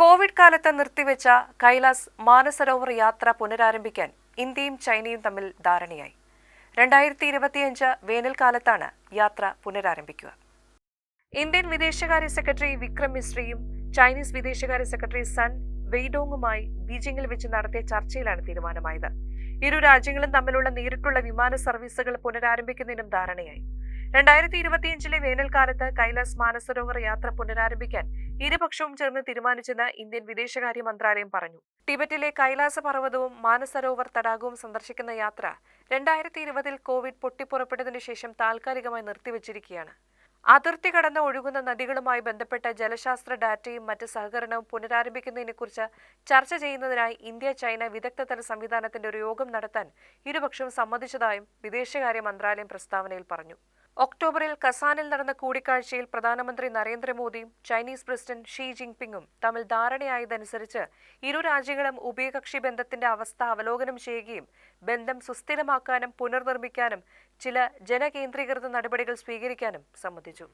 Covid കാലത്ത് നിർത്തിവെച്ച കൈലാസ് മാനസരോവർ യാത്ര പുനരാരംഭിക്കാൻ ഇന്ത്യയും ചൈനയും തമ്മിൽ ധാരണയായി. രണ്ടായിരത്തി ഇരുപത്തിയഞ്ച് വേനൽക്കാലത്താണ് യാത്ര പുനരാരംഭിക്കുക. ഇന്ത്യൻ വിദേശകാര്യ സെക്രട്ടറി വിക്രം മിശ്രയും ചൈനീസ് വിദേശകാര്യ സെക്രട്ടറി സൺ വെയ്ഡോങ്ങുമായി ബീജിംഗിൽ വെച്ച് നടത്തിയ ചർച്ചയിലാണ് തീരുമാനമായത്. ഇരു രാജ്യങ്ങളും തമ്മിലുള്ള നേരിട്ടുള്ള വിമാന സർവീസുകൾ പുനരാരംഭിക്കുന്നതിനും ധാരണയായി. രണ്ടായിരത്തി ഇരുപത്തിയഞ്ചിലെ വേനൽക്കാലത്ത് കൈലാസ് മാനസരോവർ യാത്ര പുനരാരംഭിക്കാൻ ഇരുപക്ഷവും ചേർന്ന് തീരുമാനിച്ചെന്ന് ഇന്ത്യൻ വിദേശകാര്യ മന്ത്രാലയം പറഞ്ഞു. ടിബറ്റിലെ കൈലാസ പർവതവും മാനസരോവർ തടാകവും സന്ദർശിക്കുന്ന യാത്ര രണ്ടായിരത്തി ഇരുപതിൽ കോവിഡ് പൊട്ടിപ്പുറപ്പെട്ടതിനു ശേഷം താൽക്കാലികമായി നിർത്തിവച്ചിരിക്കുകയാണ്. അതിർത്തി കടന്ന് ഒഴുകുന്ന നദികളുമായി ബന്ധപ്പെട്ട ജലശാസ്ത്ര ഡാറ്റയും മറ്റ് സഹകരണവും പുനരാരംഭിക്കുന്നതിനെക്കുറിച്ച് ചർച്ച ചെയ്യുന്നതിനായി ഇന്ത്യ ചൈന വിദഗ്ധതല സംവിധാനത്തിന്റെ ഒരു യോഗം നടത്താൻ ഇരുപക്ഷവും സമ്മതിച്ചതായും വിദേശകാര്യ മന്ത്രാലയം പ്രസ്താവനയിൽ പറഞ്ഞു. ഒക്ടോബറിൽ കസാനിൽ നടന്ന കൂടിക്കാഴ്ചയിൽ പ്രധാനമന്ത്രി നരേന്ദ്രമോദിയും ചൈനീസ് പ്രസിഡന്റ് ഷീ ജിൻപിങ്ങും തമ്മിൽ ധാരണയായതനുസരിച്ച് ഇരു രാജ്യങ്ങളും ഉഭയകക്ഷി ബന്ധത്തിന്റെ അവസ്ഥ അവലോകനം ചെയ്യുകയും ബന്ധം സുസ്ഥിരമാക്കാനും പുനർനിർമ്മിക്കാനും ചില ജനകേന്ദ്രീകൃത നടപടികൾ സ്വീകരിക്കാനും സമ്മതിച്ചു.